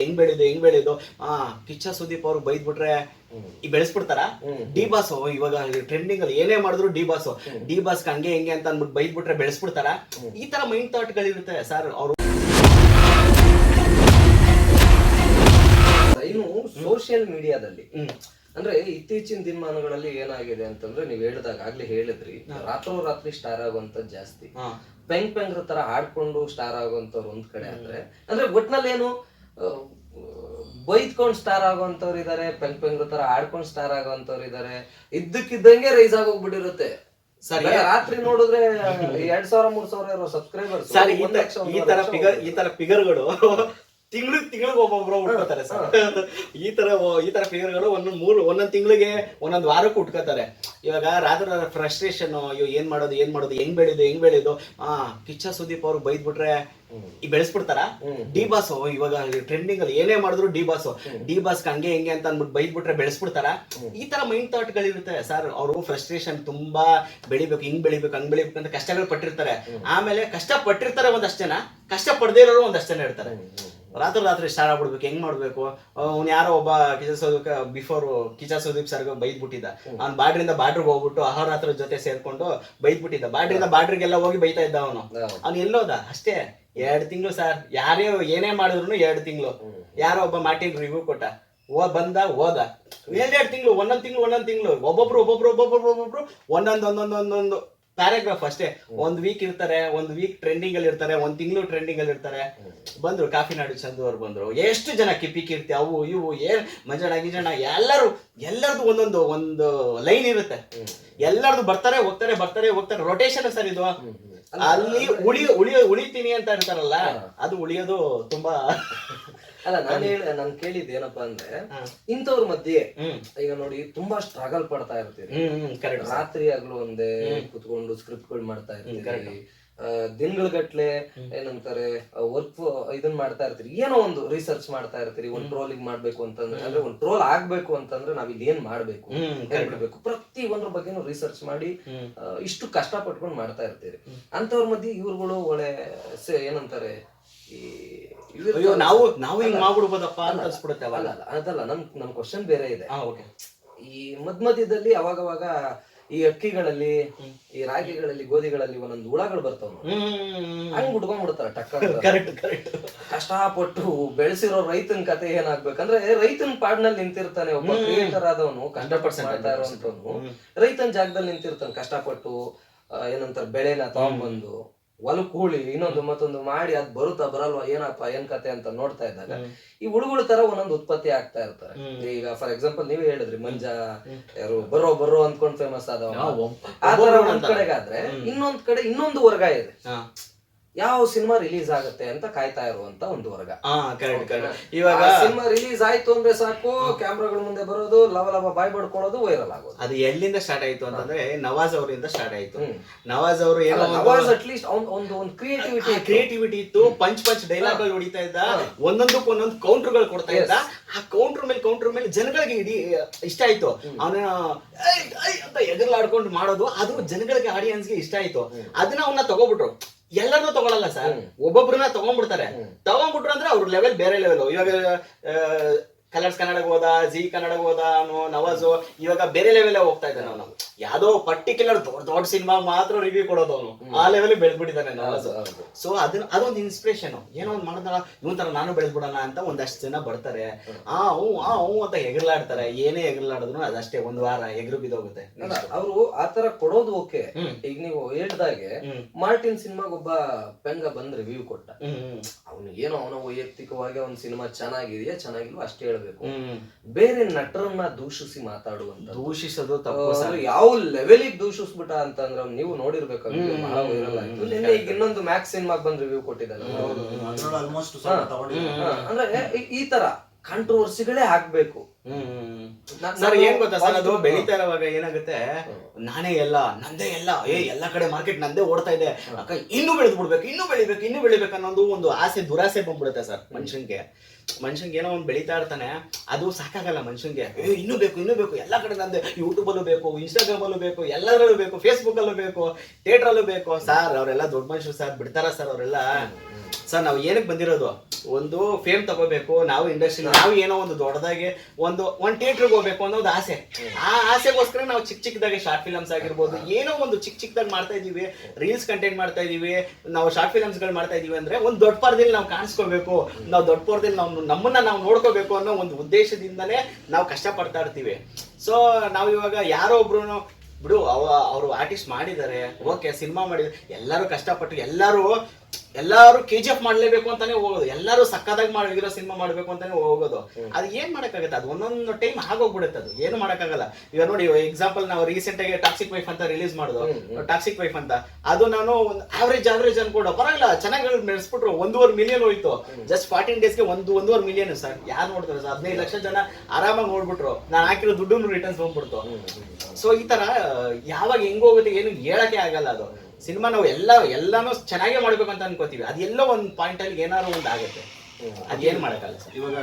ಹೆಂಗ್ ಬೆಳೆದು ಹೆಂಗ್ ಬೆಳೆದು? ಆ ಕಿಚ್ಚ ಸುದೀಪ್ ಅವ್ರು ಬೈದ್ಬಿಟ್ರೆ ಈ ಬೆಳೆಸ್ಬಿಡ್ತಾರ? ಡಿ ಬಾಸ್ ಇವಾಗ ಟ್ರೆಂಡಿಂಗ್ ಅಲ್ಲಿ ಏನೇ ಮಾಡಿದ್ರು ಡಿ ಬಾಸ್ ಡಿ ಬಾಸ್ ಹಂಗೆ ಹೆಂಗೆ ಅಂತ ಅಂದ್ಬಿಟ್ಟು ಬೈದ್ಬಿಟ್ರೆ ಬೆಳೆಸ್ಬಿಡ್ತಾರ? ಈ ತರ ಮೈಂಡ್ ಥಾಟ್ ಗಳಿರುತ್ತೆ ಸರ್ ಅವರು. ಇನ್ನು ಸೋಷಿಯಲ್ ಮೀಡಿಯಾದಲ್ಲಿ. ಅಂದ್ರೆ ಇತ್ತೀಚಿನ ದಿನಮಾನಗಳಲ್ಲಿ ಏನಾಗಿದೆ ಅಂತಂದ್ರೆ ನೀವ್ ಹೇಳಿದಾಗ ಆಗ್ಲೇ ಹೇಳಿದ್ರಿ ರಾತ್ರೋರಾತ್ರಿ ಸ್ಟಾರ್ ಆಗುವಂತ ಜಾಸ್ತಿ. ಪೆಂಗ್ ಪೆಂಗ್ರ ತರ ಆಡ್ಕೊಂಡು ಸ್ಟಾರ್ ಆಗುವಂತವ್ರು ಒಂದ್ ಕಡೆ ಆದ್ರೆ ಅಂದ್ರೆ ಒಟ್ನಲ್ಲಿ ಏನು ಬೈದ್ಕೊಂಡ್ ಸ್ಟಾರ್ ಆಗುವಂತವ್ರು ಇದಾರೆ ಪೆಂಗ್ ಪೆಂಗ್ರ ತರ ಆಡ್ಕೊಂಡ್ ಸ್ಟಾರ್ ಆಗುವಂತವ್ರು ಇದಾರೆ. ಇದ್ದಕ್ಕಿದ್ದಂಗೆ ರೈಸ್ ಆಗೋಗ್ಬಿಟ್ಟಿರುತ್ತೆ. ಸರ್, ರಾತ್ರಿ ನೋಡಿದ್ರೆ ಎರಡ್ ಸಾವಿರ ಮೂರ್ ಸಾವಿರ ಇರೋ ಸಬ್ಸ್ಕ್ರೈಬರ್ ಸರ್ ಈ ತರ- ಈ ತರ ಫಿಗರ್ ಈ ತರ ಫಿಗರ್ಗಳು ತಿಂಗಳಿಗೆ ತಿಂಗಳಿಗೆ ಒಬ್ಬೊಬ್ರು ಉಟ್ಕೋತಾರೆ ಸರ್. ಈ ತರ ಈ ತರ ಫಿಗರ್ಗಳು ಒಂದೊಂದು ಮೂರು ಒಂದೊಂದು ತಿಂಗಳಿಗೆ ಒಂದೊಂದ್ ವಾರಕ್ಕೆ ಹುಟ್ಕೋತಾರೆ. ಇವಾಗ ರಾತ್ರಿ ಫ್ರಸ್ಟ್ರೇಷನ್ ಅಯ್ಯೋ ಏನ್ ಮಾಡೋದು ಏನ್ ಮಾಡೋದು ಹೆಂಗ್ ಬೆಳೆದು ಹೆಂಗ್ ಬೆಳೆದು ಆ ಕಿಚ್ಚ ಸುದೀಪ್ ಅವ್ರು ಬೈದ್ಬಿಟ್ರೆ ಈ ಬೆಳೆಸ್ಬಿಡ್ತಾರ? ಡಿ ಬಾಸ್ ಇವಾಗ ಟ್ರೆಂಡಿಂಗ್ ಅಲ್ಲಿ ಏನೇ ಮಾಡಿದ್ರು ಡಿ ಬಾಸ್. ಡಿ ಬಾಸ್ ಹಂಗೆ ಹೆಂಗೆ ಅಂತ ಅಂದ್ಬಿಟ್ಟು ಬೈದ್ಬಿಟ್ರೆ ಬೆಳೆಸ್ಬಿಡ್ತಾರ? ಈ ತರ ಮೈಂಡ್ ಥಾಟ್ ಗಳಿರುತ್ತೆ ಸರ್ ಅವರು ಫ್ರಸ್ಟ್ರೇಷನ್ ತುಂಬಾ ಬೆಳಿಬೇಕು ಹಿಂಗ್ ಬೆಳಿಬೇಕು ಹಂಗ್ ಬೆಳಿಬೇಕು ಅಂತ ಕಷ್ಟಗಳು ಪಟ್ಟಿರ್ತಾರೆ. ಆಮೇಲೆ ಕಷ್ಟ ಪಟ್ಟಿರ್ತಾರೆ ಒಂದಷ್ಟು ಜನ ಕಷ್ಟ ಪಡ್ದೇ ಇರೋರು ಒಂದಷ್ಟು ಜನ ಇರ್ತಾರೆ. ರಾತ್ರಿ ರಾತ್ರಿ ಸ್ಟಾರ್ಟ್ ಆಗ್ಬಿಡ್ಬೇಕು ಹೆಂಗ್ ಮಾಡ್ಬೇಕು? ಅವ್ನು ಯಾರೋ ಒಬ್ಬ ಕಿಚ ಸುದೀಪ್ ಬಿಫೋರ್ ಕಿಚ ಸುದೀಪ್ ಸರ್ಗ ಬೈದ್ ಬಿಟ್ಟಿದ್ದ ಅವ್ನ್ ಬಾಡ್ರಿಂದ ಬಾಡ್ರಿಗೆ ಹೋಗ್ಬಿಟ್ಟು ಅಹರಾತ್ರ ಜೊತೆ ಸೇರ್ಕೊಂಡು ಬೈದ್ ಬಿಟ್ಟಿದ್ದ ಬಾಡ್ರಿಂದ ಬಾಡ್ರಿಗೆಲ್ಲ ಹೋಗಿ ಬೈತಾ ಇದ್ದ ಅವನು. ಅವ್ನು ಎಲ್ಲೋದ? ಅಷ್ಟೇ. ಎರಡ್ ತಿಂಗಳು ಸರ್ ಯಾರೇ ಏನೇ ಮಾಡಿದ್ರು ಎರಡ್ ತಿಂಗಳು. ಯಾರೋ ಒಬ್ಬ ಮಾರ್ಟಿನ್ ರಿವ್ಯೂ ಕೊಟ್ಟ. ಓ ಬಂದ ಹೋದ ಎರಡೆರಡು ತಿಂಗಳು ಒಂದೊಂದ್ ತಿಂಗಳು ಒಂದೊಂದ್ ತಿಂಗಳು. ಒಬ್ಬೊಬ್ರು ಒಬ್ಬೊಬ್ರು ಒಬ್ಬೊಬ್ರು ಒಬ್ಬೊಬ್ರು ಒಂದೊಂದ್ ಒಂದೊಂದ್ ಒಂದೊಂದು ಪ್ಯಾರಾಗ್ರಾಫ್ ಅಷ್ಟೇ. ಒಂದ್ ವೀಕ್ ಇರ್ತಾರೆ ಒಂದ್ ವೀಕ್ ಟ್ರೆಂಡಿಂಗ್ ಅಲ್ಲಿ ಇರ್ತಾರೆ ಒಂದ್ ತಿಂಗಳು ಟ್ರೆಂಡಿಂಗ್ ಅಲ್ಲಿ ಇರ್ತಾರೆ. ಬಂದ್ರು ಕಾಫಿ ನಾಡು ಚಂದು ಅವ್ರು ಬಂದ್ರು. ಎಷ್ಟು ಜನ ಕಿಪ್ಪಿ ಕೀರ್ತಿ ಅವು ಇವು ಏನ್ ಮಂಜಣ್ಣ ಗಿಜಣ್ಣ ಎಲ್ಲರೂ ಎಲ್ಲರದು ಒಂದೊಂದು ಒಂದು ಲೈನ್ ಇರುತ್ತೆ. ಎಲ್ಲರದು ಬರ್ತಾರೆ ಹೋಗ್ತಾರೆ ಬರ್ತಾರೆ ಹೋಗ್ತಾರೆ. ರೊಟೇಷನ್ ಸರ್ ಇದು. ಅಲ್ಲಿ ಉಳಿ ಉಳಿ ಉಳಿತೀನಿ ಅಂತ ಇರ್ತಾರಲ್ಲ ಅದು ಉಳಿಯೋದು ತುಂಬಾ ಅಲ್ಲ ನಾನು ಹೇಳ ನಾನು ಕೇಳಿದ್ದು ಏನಪ್ಪಾ ಅಂದ್ರೆ. ಇಂಥವ್ರ ಮಧ್ಯೆ ಈಗ ನೋಡಿ ತುಂಬಾ ಸ್ಟ್ರಗಲ್ ಪಡ್ತಾ ಇರ್ತೀರಿ. ರಾತ್ರಿ ಆಗ್ಲೂ ಒಂದೇ ಕುತ್ಕೊಂಡು ಸ್ಕ್ರಿಪ್ಟ್ಗಳು ಮಾಡ್ತಾ ಇರ್ತೀರಿ. ದಿನಗಳಗಟ್ಲೆ ಏನಂತಾರೆ ವರ್ಕ್ ಇದನ್ ಮಾಡ್ತಾ ಇರ್ತೀರಿ. ಏನೋ ಒಂದು ರಿಸರ್ಚ್ ಮಾಡ್ತಾ ಇರ್ತೀರಿ. ಒಂದ್ ಟ್ರೋಲಿಂಗ್ ಮಾಡ್ಬೇಕು ಅಂತಂದ್ರೆ ಅಂದ್ರೆ ಒಂದ್ ಟ್ರೋಲ್ ಆಗ್ಬೇಕು ಅಂತಂದ್ರೆ ನಾವ್ ಇಲ್ಲಿ ಏನ್ ಮಾಡ್ಬೇಕು? ಹೇಳ್ಬಿಡ್ಬೇಕು? ಬಿಡ್ಬೇಕು ಪ್ರತಿ ಒಂದ್ರ ಬಗ್ಗೆನೂ ರಿಸರ್ಚ್ ಮಾಡಿ. ಇಷ್ಟು ಕಷ್ಟ ಪಟ್ಕೊಂಡು ಮಾಡ್ತಾ ಇರ್ತೀರಿ. ಅಂತವ್ರ ಮಧ್ಯೆ ಇವ್ರುಗಳು ಒಳ್ಳೆ ಏನಂತಾರೆ ಈ ನಾವು ನಾವು ಹಿಂಗ್ ಮಾಡ್ಬಿಡ್ಬೋದಪ್ಪ ಅಂತ ಅನ್ಸ್ಬಿಡುತ್ತೆ ಅದಲ್ಲ ನಮ್ ನಮ್ ಕ್ವಶನ್ ಬೇರೆ ಇದೆ. ಈ ಮಧ್ಯ ಮಧ್ಯದಲ್ಲಿ ಅವಾಗವಾಗ ಈ ಅಕ್ಕಿಗಳಲ್ಲಿ ಈ ರಾಗಿಗಳಲ್ಲಿ ಗೋಧಿಗಳಲ್ಲಿ ಒಂದೊಂದು ಹುಳಗಳು ಬರ್ತಾವ ಹಂಗ್ ಹುಡ್ಕೊಂಡ್ಬಿಡ್ತಾರ ಟಕ್ಕ ಕರೆಕ್ಟ್ ಕರೆಕ್ಟ್ ಕಷ್ಟಪಟ್ಟು ಬೆಳೆಸಿರೋ ರೈತನ ಕತೆ ಏನಾಗ್ಬೇಕಂದ್ರೆ ರೈತನ ಪಾಡ್ನಲ್ಲಿ ನಿಂತಿರ್ತಾನೆ ಒಬ್ಬ ಕ್ರಿಯೇಟರ್ ಆದವನು ಕಷ್ಟಪಟ್ಟು ಮಾಡ್ತಾ ಇರೋಂಥವ್ನು ರೈತನ ಜಾಗದಲ್ಲಿ ನಿಂತಿರ್ತಾನೆ ಕಷ್ಟಪಟ್ಟು ಏನಂತಾರ ಬೆಳೆನ ತಗೊಂಡ್ಬಂದು ಹೊಲಕ್ ಹೂಳಿ ಇನ್ನೊಂದು ಮತ್ತೊಂದು ಮಾಡಿ ಅದ್ ಬರುತ್ತಾ ಬರಲ್ವಾ ಏನಪ್ಪ ಏನ್ ಕತೆ ಅಂತ ನೋಡ್ತಾ ಇದ್ದಾಗ ಈ ಹುಳುಗಳ ತರ ಒಂದೊಂದು ಉತ್ಪತ್ತಿ ಆಗ್ತಾ ಇರ್ತಾರೆ ಈಗ ಫಾರ್ ಎಕ್ಸಾಂಪಲ್ ನೀವೇ ಹೇಳಿದ್ರಿ ಮಂಜ ಯಾರು ಬರೋ ಬರೋ ಅಂದ್ಕೊಂಡ್ ಫೇಮಸ್ ಆದವ ಆ ತರ ಒಂದ್ ಕಡೆಗಾದ್ರೆ ಇನ್ನೊಂದ್ ಕಡೆ ಇನ್ನೊಂದು ವರ್ಗ ಇದೆ. ಯಾವ ಸಿನಿಮಾ ರಿಲೀಸ್ ಆಗುತ್ತೆ ಅಂತ ಕಾಯ್ತಾ ಇರುವಂತ ಒಂದು ವರ್ಗ. ಹಾ ಕರೆಕ್ಟ್ ಕರೆಕ್ಟ್ ಇವಾಗ ಸಿನಿಮಾ ರಿಲೀಸ್ ಆಯ್ತು ಅಂದ್ರೆ ಸಾಕು ಕ್ಯಾಮ್ರಾಗಳ ಮುಂದೆ ಬರೋದು ಲವ ಲವ ಬಾಯ್ ಬಡ್ಕೊಳ್ಳೋದು ವೈರಲ್ ಆಗೋದು. ಅದು ಎಲ್ಲಿಂದ ಸ್ಟಾರ್ಟ್ ಆಯ್ತು ಅಂತಂದ್ರೆ ನವಾಜ್ ಅವರಿಂದ ಸ್ಟಾರ್ಟ್ ಆಯ್ತು. ನವಾಜ್ ಅವರು ಏನೋ ನವಾಜ್ ಅಟ್ ಲೀಸ್ಟ್ ಒಂದು ಒಂದು ಕ್ರಿಯೇಟಿವಿಟಿ ಕ್ರಿಯೇಟಿವಿಟಿ ಇತ್ತು. ಪಂಚ್ ಪಂಚ್ ಡೈಲಾಗ್ಗಳು ಹೊಡಿತಾ ಇದ್ದ ಒಂದೊಂದಕ್ಕೂ ಒಂದೊಂದು ಕೌಂಟರ್ಗಳು ಕೊಡ್ತಾ ಇದ್ದ. ಆ ಕೌಂಟರ್ ಮೇಲೆ ಕೌಂಟರ್ ಮೇಲೆ ಜನಗಳಿಗೆ ಇಡೀ ಇಷ್ಟ ಆಯ್ತು. ಅವನ ಅಂತ ಎಗರ್ಲಾಡ್ಕೊಂಡು ಮಾಡೋದು ಅದು ಜನಗಳಿಗೆ ಆಡಿಯನ್ಸ್ಗೆ ಇಷ್ಟ ಆಯ್ತು. ಅದನ್ನ ಅವನ್ನ ತಗೋಬಿಟ್ರು. ಎಲ್ಲರನ್ನೂ ತಗೊಳಲ್ಲ ಸರ್ ಒಬ್ಬೊಬ್ರನ್ನ ತಗೊಂಡ್ಬಿಡ್ತಾರೆ. ತಗೊಂಡ್ಬಿಟ್ರು ಅಂದ್ರೆ ಅವ್ರ ಲೆವೆಲ್ ಬೇರೆ ಲೆವೆಲ್ ಇವಾಗ ಕಲರ್ಸ್ ಕನ್ನಡಕ್ಕೆ ಹೋದ ಜಿ ಕನ್ನಡಕ್ಕೆ ಹೋದ ನವಾಜು ಇವಾಗ ಬೇರೆ ಲೆವೆಲ್ ಹೋಗ್ತಾ ಇದ್ದಾರೆ ಅವನು ಯಾವ್ದೋ ಪರ್ಟಿಕ್ಯುಲರ್ ದೊಡ್ಡ ದೊಡ್ಡ ಸಿನಿಮಾ ಮಾತ್ರ ರಿವ್ಯೂ ಕೊಡೋದು ಅವನು. ಆ ಲೆವೆಲ್ ಬೆಳೆದ್ಬಿಟ್ಟಿದ್ದಾನೆ ಸೊ ಅದನ್ನ ಅದೊಂದು ಇನ್ಸ್ಪಿರೇಷನ್ ಏನೋ ಒಂದು ಮಾಡಿದಾಗ ಇವನ್ ತರ ನಾನು ಬೆಳೆದ್ಬಿಡೋಣ ಅಂತ ಒಂದಷ್ಟು ಜನ ಬರ್ತಾರೆ. ಆ ಹ್ಞೂ ಆ ಹ್ಞೂ ಅಂತ ಎಗರ್ಲಾಡ್ತಾರೆ ಏನೇ ಎಗರ್ಲಾಡಿದ್ರು ಅದಷ್ಟೇ ಒಂದ್ ವಾರ ಎಗರು ಬಿದ್ದೋಗುತ್ತೆ. ಅವರು ತರ ಕೊಡೋದು ಓಕೆ. ಈಗ ನೀವು ಹೇಳ್ದಾಗೆ ಮಾರ್ಟಿನ್ ಸಿನಿಮಾಗ ಒಬ್ಬ ಪೆಂಗ ಬಂದ್ ರಿವ್ಯೂ ಕೊಟ್ಟ. ಅವನು ಏನೋ ಅವನ ವೈಯಕ್ತಿಕವಾಗಿ ಅವ್ನ ಸಿನಿಮಾ ಚೆನ್ನಾಗಿದೆಯಾ ಚೆನ್ನಾಗಿಲ್ವಾ ಅಷ್ಟೇ ಹೇಳ್ಬೇಕು. ಬೇರೆ ನಟರನ್ನ ದೂಷಿಸಿ ಮಾತಾಡುವಂತ ದೂಷಿಸೋದು ತಪ್ಪು ಸರ್. ಯಾವ ಲೆವೆಲಿಗೆ ದೂಷಿಸ್ಬಿಟ್ಟ ಅಂತಂದ್ರೆ ಅವ್ನು ನೀವು ನೋಡಿರ್ಬೇಕಾಗುತ್ತೆ ಬಹಳ ವೈರಲ್ ಆಯ್ತು. ನಿನ್ನೆ ಈಗ ಇನ್ನೊಂದು ಮ್ಯಾಕ್ಸ್ ಸಿನಿಮಾಗ್ ಬಂದ್ ರಿವ್ಯೂ ಕೊಟ್ಟಿದ್ದಾರೆ. ಅದ್ರಲ್ಲಿ ಆಲ್ಮೋಸ್ಟ್ ಸ್ವಲ್ಪ ತಗೊಂಡಿದ್ದೀನಿ ಹಾ, ಅಂದ್ರೆ ಈ- ಈ ತರ ಕಾಂಟ್ರವರ್ಸಿಗಳೇ ಆಗ್ಬೇಕು. ಸರ್ ಏನ್ ಗೊತ್ತಾ ಸರ್ ಅದು? ಬೆಳೀತಾ ಇರುವಾಗ ಏನಾಗುತ್ತೆ? ನಾನೇ ಎಲ್ಲ ನಂದೇ ಎಲ್ಲ. ಏ ಎಲ್ಲ ಕಡೆ ಮಾರ್ಕೆಟ್ ನಂದೇ ಓಡ್ತಾ ಇದೆ. ಅಕ್ಕ ಇನ್ನೂ ಬೆಳೆದ್ ಬಿಡ್ಬೇಕು ಇನ್ನೂ ಬೆಳಿಬೇಕು ಇನ್ನೂ ಬೆಳಿಬೇಕು ಅನ್ನೋದು ಒಂದು ಆಸೆ ದುರಾಸೆ ಬಂದ್ಬಿಡುತ್ತೆ ಸರ್ ಮನುಷ್ಯನ್ಗೆ. ಮನುಷ್ಯನ್ಗೆ ಏನೋ ಒಂದು ಬೆಳೀತಾ ಇರ್ತಾನೆ ಅದು ಸಾಕಾಗಲ್ಲ ಮನುಷ್ಯನ್ಗೆ. ಇನ್ನೂ ಬೇಕು ಇನ್ನೂ ಬೇಕು. ಎಲ್ಲ ಕಡೆ ನಂದೆ. ಯೂಟ್ಯೂಬ್ ಅಲ್ಲೂ ಬೇಕು ಇನ್ಸ್ಟಾಗ್ರಾಮ್ ಅಲ್ಲೂ ಬೇಕು ಎಲ್ಲರಲ್ಲೂ ಬೇಕು ಫೇಸ್ಬುಕ್ ಅಲ್ಲೂ ಬೇಕು ಥಿಯೇಟರ್ ಅಲ್ಲೂ ಬೇಕು. ಸರ್ ಅವರೆಲ್ಲ ದೊಡ್ಡ ಮನುಷ್ಯರು ಸರ್ ಬಿಡ್ತಾರ ಸರ್ ಅವರೆಲ್ಲ? ಸರ್ ನಾವು ಏನಕ್ಕೆ ಬಂದಿರೋದು? ಒಂದು ಫೇಮ್ ತಗೋಬೇಕು ನಾವು ಇಂಡಸ್ಟ್ರಿ ನಾವು ಏನೋ ಒಂದು ದೊಡ್ಡದಾಗಿ ಒಂದು ಒಂದ್ ಥಿಯೇಟರ್ಗೆ ಹೋಗ್ಬೇಕು ಅನ್ನೋದು ಆಸೆ. ಆ ಆಸೆಗೋಸ್ಕರ ನಾವು ಚಿಕ್ಕ ಚಿಕ್ಕದಾಗಿ ಶಾರ್ಟ್ ಫಿಲಮ್ಸ್ ಆಗಿರ್ಬೋದು ಏನೋ ಒಂದು ಚಿಕ್ಕ ಚಿಕ್ಕದಾಗಿ ಮಾಡ್ತಾ ಇದೀವಿ ರೀಲ್ಸ್ ಕಂಟೆಂಟ್ ಮಾಡ್ತಾ ಇದೀವಿ ನಾವು ಶಾರ್ಟ್ ಫಿಲಮ್ಸ್ಗಳು ಮಾಡ್ತಾ ಇದೀವಿ ಅಂದ್ರೆ ಒಂದು ದೊಡ್ಡ ಪರದಲ್ಲಿ ನಾವು ಕಾಣಿಸ್ಕೋಬೇಕು. ನಾವು ದೊಡ್ಡ ಪರದಲ್ಲಿ ನಾವು ನಮ್ಮನ್ನ ನಾವು ನೋಡ್ಕೋಬೇಕು ಅನ್ನೋ ಒಂದು ಉದ್ದೇಶದಿಂದಲೇ ನಾವು ಕಷ್ಟಪಡ್ತಾ ಇರ್ತೀವಿ. ಸೊ ನಾವು ಇವಾಗ ಯಾರೋ ಒಬ್ರು ಬಿಡು ಅವ ಅವರು ಆರ್ಟಿಸ್ಟ್ ಮಾಡಿದ್ದಾರೆ ಓಕೆ ಸಿನಿಮಾ ಮಾಡಿದ್ದಾರೆ ಎಲ್ಲರೂ ಕಷ್ಟಪಟ್ಟು ಎಲ್ಲರೂ ಎಲ್ಲರೂ ಕೆ ಜಿ ಎಫ್ ಮಾಡ್ಲೇಬೇಕು ಅಂತಾನೆ ಹೋಗೋದು. ಎಲ್ಲರೂ ಸಕ್ಕದಾಗಿ ಮಾಡಿರೋ ಸಿನಿಮಾ ಮಾಡ್ಬೇಕು ಅಂತಾನೆ ಹೋಗೋದು. ಅದು ಏನ್ ಮಾಡಕ್ಕಾಗತ್ತೆ? ಅದು ಒಂದೊಂದು ಟೈಮ್ ಆಗೋಗ್ಬಿಡುತ್ತೆ ಅದು. ಏನು ಮಾಡಕ್ಕಾಗಲ್ಲ. ಈಗ ನೋಡಿ ಎಕ್ಸಾಂಪಲ್ ನಾವು ರೀಸೆಂಟ್ ಆಗಿ ಟಾಕ್ಸಿಕ್ ವೈಫ್ ಅಂತ ರಿಲೀಸ್ ಮಾಡೋದು. ಟಾಕ್ಸಿಕ್ ವೈಫ್ ಅಂತ. ಅದು ನಾನು ಒಂದು ಆವ್ರೇಜ್ ಆವ್ರೇಜ್ ಅನ್ಕೊಂಡು. ಪರವಾಗಿಲ್ಲ ಚೆನ್ನಾಗಿ ನಡೆಸ್ಬಿಟ್ರು. ಒಂದೂವರೆ ಮಿಲಿಯನ್ ಹೋಯ್ತು. ಜಸ್ಟ್ ಫಾರ್ಟೀನ್ ಡೇಸ್ಗೆ ಒಂದು ಒಂದೂವರೆ ಮಿಲಿಯನ್ ಸರ್. ಯಾರು ನೋಡ್ತಾರೆ ಸರ್? ಹದಿನೈದು ಲಕ್ಷ ಜನ ಆರಾಮಾಗಿ ನೋಡ್ಬಿಟ್ರು. ನಾನು ಹಾಕಿರೋ ದುಡ್ಡು ರಿಟರ್ನ್ಸ್ ಬಂದ್ಬಿಡ್ತು. ಸೊ ಈ ತರ ಯಾವಾಗ ಹೆಂಗೋಗುತ್ತೆ ಏನು ಹೇಳಕ್ಕೆ ಆಗಲ್ಲ ಅದು. ಸಿನಿಮಾ ನಾವು ಎಲ್ಲ ಎಲ್ಲಾನು ಚೆನ್ನಾಗೇ ಮಾಡ್ಬೇಕು ಅಂತ ಅನ್ಕೋತೀವಿ. ಅದೆಲ್ಲ ಒಂದು ಪಾಯಿಂಟ್ ಅಲ್ಲಿ ಏನಾದ್ರು ಒಂದು ಆಗುತ್ತೆ. ಅದೇನ್ ಮಾಡಕ್ಕಾಗಲ್ಲ ಸರ್. ಇವಾಗ